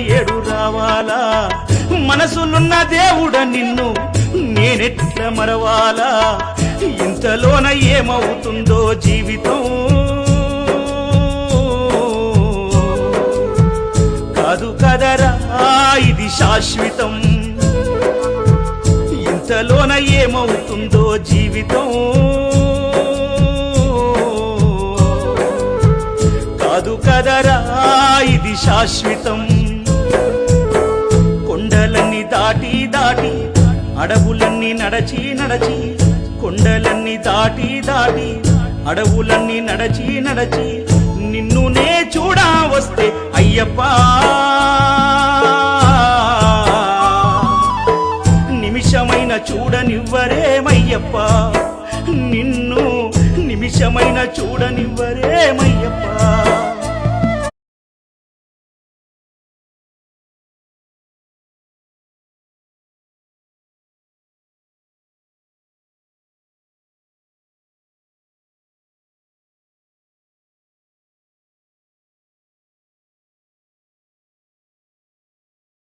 ఏడు రావాలా? మనసులున్న దేవుడ నిన్ను నేనెట్ల మరవాలా? ఇంతలోన ఏమవుతుందో జీవితం? కాదు కదరా ఇది శాశ్వతం. ఇంతలోన ఏమవుతుందో జీవితం? కాదు కదరా ఇది శాశ్వతం. దాటి దాటి అడవులన్నీ నడచి నడచి కొండలన్నీ దాటి దాటి అడవులన్నీ నడచి నడచి నిన్నునే చూడా వస్తే అయ్యప్ప. నిమిషమైన చూడనివ్వరేమయ్యప్ప. నిన్ను నిమిషమైన చూడనివ్వరేమయ్యప్ప.